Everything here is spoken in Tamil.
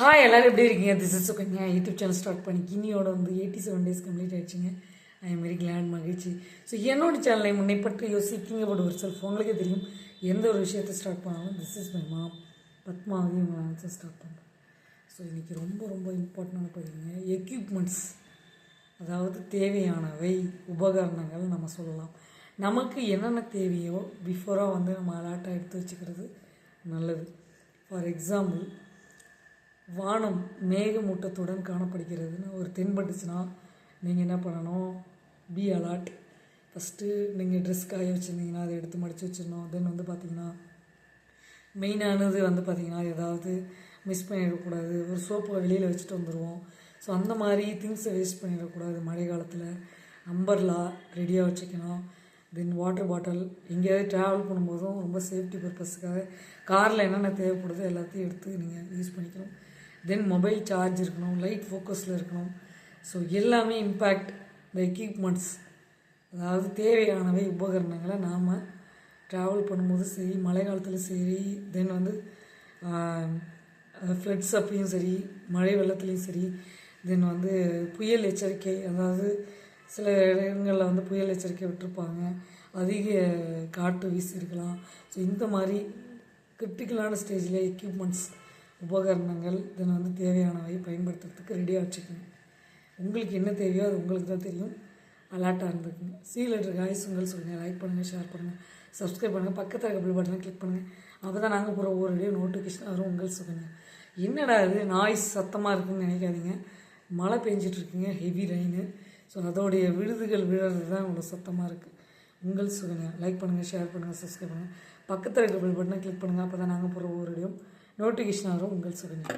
ஹாய் எல்லோரும் எப்படி இருக்கீங்க? This is Sukanya YouTube channel start பண்ணி கினியோட வந்து எயிட்டி செவன் டேஸ் கம்ப்ளீட் ஆயிடுச்சுங்க. ஐ எம் வெரி கிளாண்ட் மகிழ்ச்சி. ஸோ என்னோட சேனலை முன்னை பற்றி யோசிக்கிங்க பட் ஒரு செல்ஃப் உங்களுக்கே தெரியும். எந்த ஒரு விஷயத்தை ஸ்டார்ட் பண்ணாலும் this is my mom Padmavathi start பண்ணுறேன் ஸோ இன்றைக்கி ரொம்ப ரொம்ப இம்பார்ட்டண்டான பார்த்தீங்க எக்யூப்மெண்ட்ஸ் அதாவது தேவையானவை உபகரணங்கள் நம்ம சொல்லலாம். நமக்கு என்னென்ன தேவையோ பிஃபோராக வந்து நம்ம அலாட்டாக எடுத்து வச்சுக்கிறது நல்லது. ஃபார் எக்ஸாம்பிள் வானம் மேகமூட்டத்துடன் காணப்படுகிறதுன்னு ஒரு தென்பட்டுச்சுன்னா நீங்கள் என்ன பண்ணணும்? பி அலாட் ஃபஸ்ட்டு நீங்கள் ட்ரெஸ் காய வச்சுருந்தீங்கன்னா அதை எடுத்து மடித்து வச்சிடணும். தென் வந்து பார்த்தீங்கன்னா மெயினானது வந்து பார்த்திங்கன்னா ஏதாவது மிஸ் பண்ணிடக்கூடாது. ஒரு சோப்பை வெளியில் வச்சுட்டு வந்துடுவோம் ஸோ அந்த மாதிரி திங்ஸை வேஸ்ட் பண்ணிடக்கூடாது. மழை காலத்தில் அம்பர்லா ரெடியாக வச்சுக்கணும். தென் வாட்டர் பாட்டில் எங்கேயாவது ட்ராவல் பண்ணும்போதும் ரொம்ப சேஃப்டி பர்பஸ்க்காக காரில் என்னென்ன தேவைப்படுதோ எல்லாத்தையும் எடுத்து நீங்கள் யூஸ் பண்ணிக்கணும். தென் மொபைல் சார்ஜ் இருக்கணும் லைட் ஃபோக்கஸில் இருக்கணும். ஸோ எல்லாமே இம்பேக்ட் இந்த எக்யூப்மெண்ட்ஸ் அதாவது தேவையானவை உபகரணங்களை நாம் ட்ராவல் பண்ணும்போது சரி மழை காலத்தில் சரி தென் வந்து ஃப்ளட்ஸ் அப்பையும் சரி மழை வெள்ளத்துலேயும் சரி தென் வந்து புயல் எச்சரிக்கை அதாவது சில இடங்களில் வந்து புயல் எச்சரிக்கை விட்டுருப்பாங்க. அதிக காற்று வீசியிருக்கலாம். ஸோ இந்த மாதிரி கிரிட்டிக்கலான ஸ்டேஜில் எக்யூப்மெண்ட்ஸ் உபகரணங்கள் தென் வந்து தேவையானவை பயன்படுத்துறதுக்கு ரெடியாக வச்சுக்கணும். உங்களுக்கு என்ன தேவையோ அது உங்களுக்கு தான் தெரியும். அலர்ட்டாக இருந்துக்குங்க சி லெட்டர் காய்ஸ் உங்கள் சொல்லுங்கள் லைக் பண்ணுங்கள் ஷேர் பண்ணுங்கள் சப்ஸ்கிரைப் பண்ணுங்கள் பக்கத்தில் இருக்க பில் பட்டனை கிளிக் பண்ணுங்கள் அப்போ தான் நாங்கள் போகிற ஒவ்வொரு வீடியோ நோட்டிஃபிகேஷன் வரும். உங்கள் சொல்லுங்கள் என்னடா இது? நாய்ஸ் சத்தமாக இருக்குன்னு நினைக்காதீங்க. மழை பெஞ்சிட்ருக்குங்க ஹெவி ரெயின் ஸோ அதோடைய விழுதுகள் விழுறது தான் உங்களோட சத்தமாக இருக்குது உங்கள் சுகன்யா லைக் பண்ணுங்கள் ஷேர் பண்ணுங்கள் சப்ஸ்கிரைப் பண்ணுங்கள் பக்கத்தில் இருக்க பில் பட்டனை கிளிக் பண்ணுங்கள் அப்போ தான் நாங்கள் போகிற ஒவ்வொரு வீடியோ நோட்டிஃபிகேஷன் வரும் உங்கள் சுகன்யா